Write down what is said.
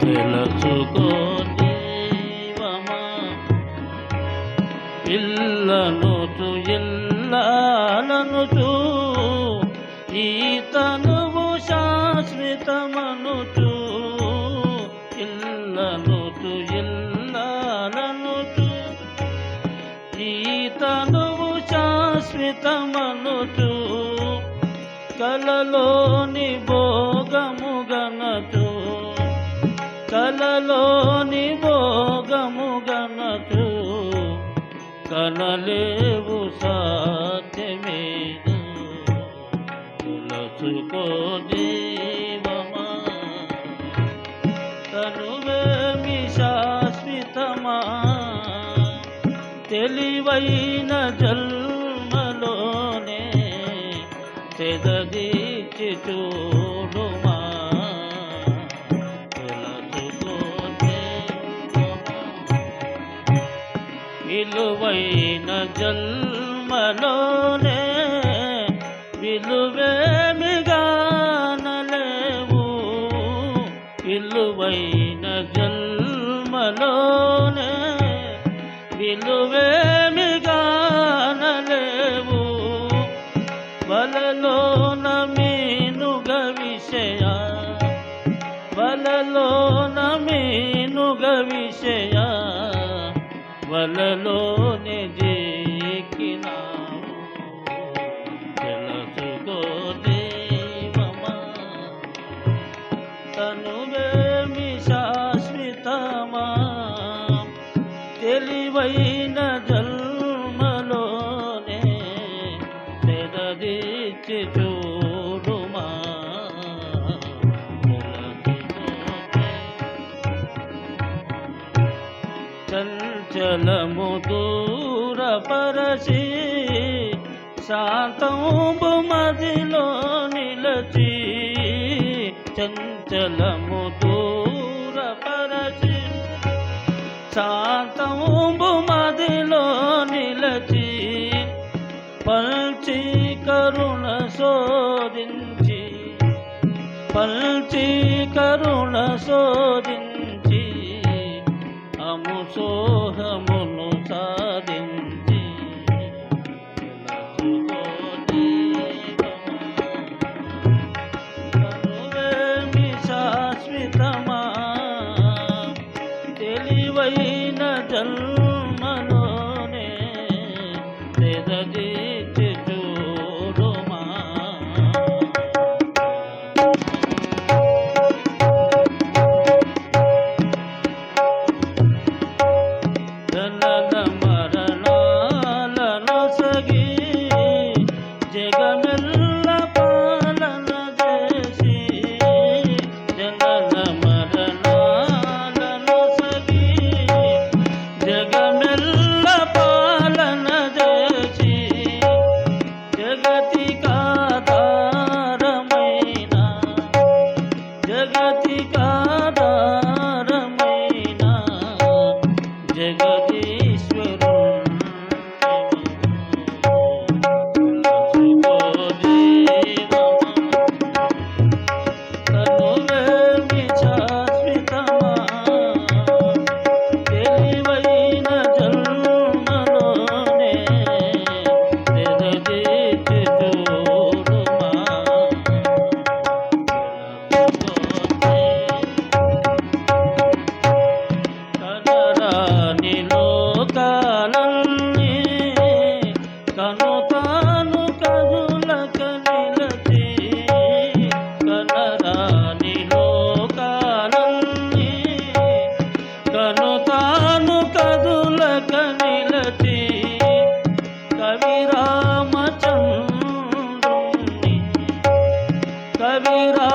తెలుసుకో జీవమా. ఇల్లనుచు ఇల్లనుచు ఈ శాశ్వతమనుచు. ఇల్లనుచు ఇల్లనుచు ఈ శాశ్వతమనుచు. కలలోని భోగము గనచు. కలలోని భోగము గనచు కనలేవు సాధ్యమేదు తులసుకో జీవమా? తనువేమి శాశ్వతమా? తెలివైన జన్మలోనే తెదీచి చూడుమా? విలువైన జన్మలోనే విలువేమిగానలేవు. విలువైన జన్మలోనే విలువేమిగానలేవు. వలలోన మీనుగ విషయ వలలోన మీనుగ విషయ. వలలోని జీకినావు తెలుసుకో దేవమా. తనువేమి శాశ్వతమా. తెలివైన చంచలము దూరపరచి శాంతంబు మదిలో నిలచి చంచలము దూరపరచి శాంతంబు మదిలో నిలచి పల్చి కరుణ శోధించి పల్చి కరుణ శోధించి సోహమును தவிரா